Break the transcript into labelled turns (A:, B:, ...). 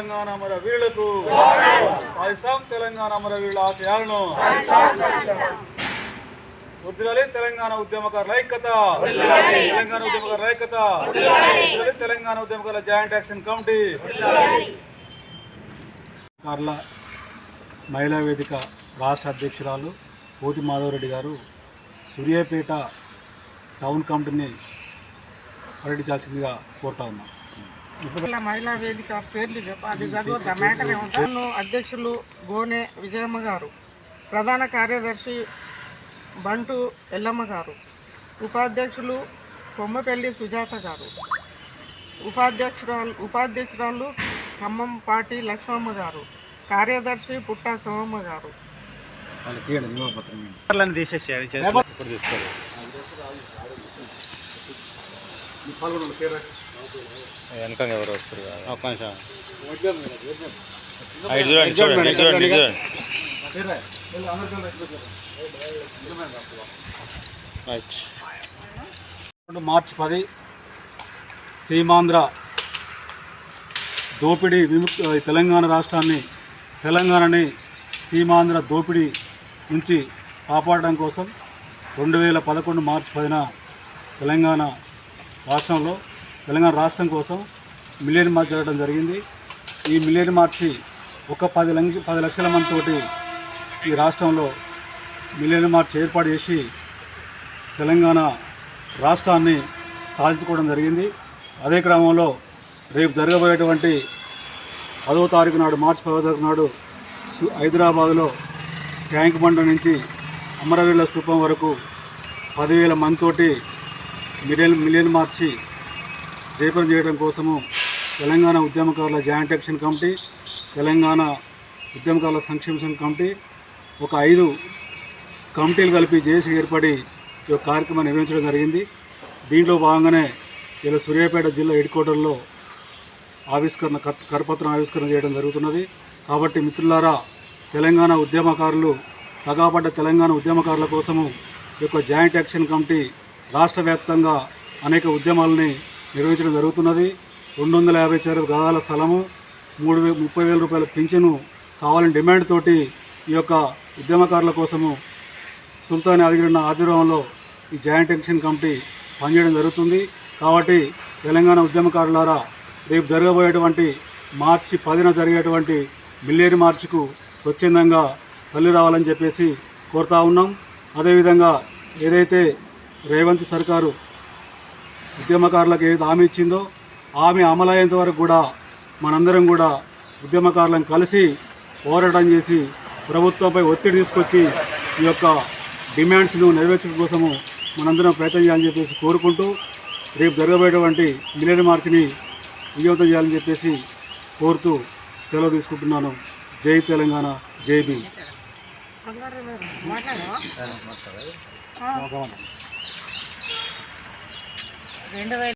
A: తెలంగాణ అమర వీరులకు. సాధిస్తాం తెలంగాణ అమర వీరుల ఆశయాలను. వద్దులాలి తెలంగాణ ఉద్యమకారుల ఐక్యత. తెలంగాణ ఉద్యమకారుల ఐక్యత. వద్దులాలి తెలంగాణ ఉద్యమకారుల జాయింట్ యాక్షన్ కమిటీ. కార్ల మహిళా వేదిక రాష్ట్ర అధ్యక్షురాలు పోతి మాధవరెడ్డి గారు సూర్యాపేట టౌన్ కమిటీని పర్యటించాల్సిందిగా కోరుతా ఉన్నాం.
B: మహిళా వేదిక పేర్లు చెప్ప అది చదవద్దా మ్యాటర్ ఏమంటారు అధ్యక్షులు గోనె విజయమ్మ గారు ప్రధాన కార్యదర్శి బంటు ఎల్లమ్మ గారు ఉపాధ్యక్షులు కొమ్మపల్లి సుజాత గారు ఉపాధ్యక్షురాలు ఉపాధ్యక్షురాలు ఖమ్మం పాటి లక్ష్మమ్మ గారు కార్యదర్శి పుట్ట సోమమ్మ గారు.
C: వెనక ఎవరు వస్తారు. ఒక్క నిమిషం. ఇటు చూడండి చూడండి ఇటు చూడండి ఇటు చూడండి. రైట్.
A: మార్చి పది సీమాంధ్ర దోపిడీ విముక్తి తెలంగాణ రాష్ట్రాన్ని తెలంగాణని సీమాంధ్ర దోపిడీ నుంచి కాపాడడం కోసం రెండు వేల పదకొండు మార్చి పదిన తెలంగాణ రాష్ట్రంలో తెలంగాణ రాష్ట్రం కోసం మిలియన్ మార్చ్ జరగడం జరిగింది. ఈ మిలియన్ మార్చి ఒక పది లక్ష పది లక్షల మందితోటి ఈ రాష్ట్రంలో మిలియన్ మార్చ్ ఏర్పాటు చేసి తెలంగాణ రాష్ట్రాన్ని సాధించుకోవడం జరిగింది. అదే క్రమంలో రేపు జరగబోయేటువంటి పదవ తారీఖు నాడు మార్చి పదవ తారీఖు నాడు హైదరాబాదులో ట్యాంక్ బండ నుంచి అమరవీరుల స్థూపం వరకు పదివేల మందితోటి మిలియన్ మిలియన్ మార్చి జయప్రదం చేయడం కోసము తెలంగాణ ఉద్యమకారుల జాయింట్ యాక్షన్ కమిటీ తెలంగాణ ఉద్యమకారుల సంక్షేమ కమిటీ ఒక ఐదు కమిటీలు కలిపి జేసీ ఏర్పడి ఈ కార్యక్రమం కార్యక్రమాన్ని నిర్వహించడం జరిగింది. దీంట్లో భాగంగానే ఇలా సూర్యాపేట జిల్లా హెడ్ క్వార్టర్లో ఆవిష్కరణ కర్- కరపత్రం ఆవిష్కరణ చేయడం జరుగుతున్నది. కాబట్టి మిత్రులారా తెలంగాణ ఉద్యమకారులు తగాపడ్డ తెలంగాణ ఉద్యమకారుల కోసము ఈ యొక్క జాయింట్ యాక్షన్ కమిటీ రాష్ట్ర వ్యాప్తంగా అనేక ఉద్యమాలని నిర్వహించడం జరుగుతున్నది. రెండు వందల యాభై చదరపు గదాల స్థలము మూడు వే ముప్పై వేల రూపాయల పింఛను కావాలని డిమాండ్ తోటి ఈ యొక్క ఉద్యమకారుల కోసము సుల్తాన్ యాదగిరి ఆధ్వర్యంలో ఈ జాయింట్ ఎక్షన్ కమిటీ పనిచేయడం జరుగుతుంది. కాబట్టి తెలంగాణ ఉద్యమకారులారా రేపు జరగబోయేటువంటి మార్చి పదిన జరిగేటువంటి మిల్లేరి మార్చికు స్వచ్ఛందంగా తల్లి రావాలని చెప్పేసి కోరుతా ఉన్నాం. అదేవిధంగా ఏదైతే రేవంత్ సర్కారు ఉద్యమకారులకు ఏదైతే హామీ ఇచ్చిందో హామీ అమలయ్యేంత వరకు కూడా మనందరం కూడా ఉద్యమకారులను కలిసి పోరాటం చేసి ప్రభుత్వంపై ఒత్తిడి తీసుకొచ్చి ఈ యొక్క డిమాండ్స్ను నెరవేర్చడం కోసము మనందరం ప్రయత్నం చేయాలని చెప్పేసి కోరుకుంటూ రేపు జరగబోయేటువంటి మిలియన్ మార్చిని విజయవంతం చేయాలని చెప్పేసి కోరుతూ సెలవు తీసుకుంటున్నాను. జై తెలంగాణ జై భీమ్.
B: మాట్లాడవా రెండు వేల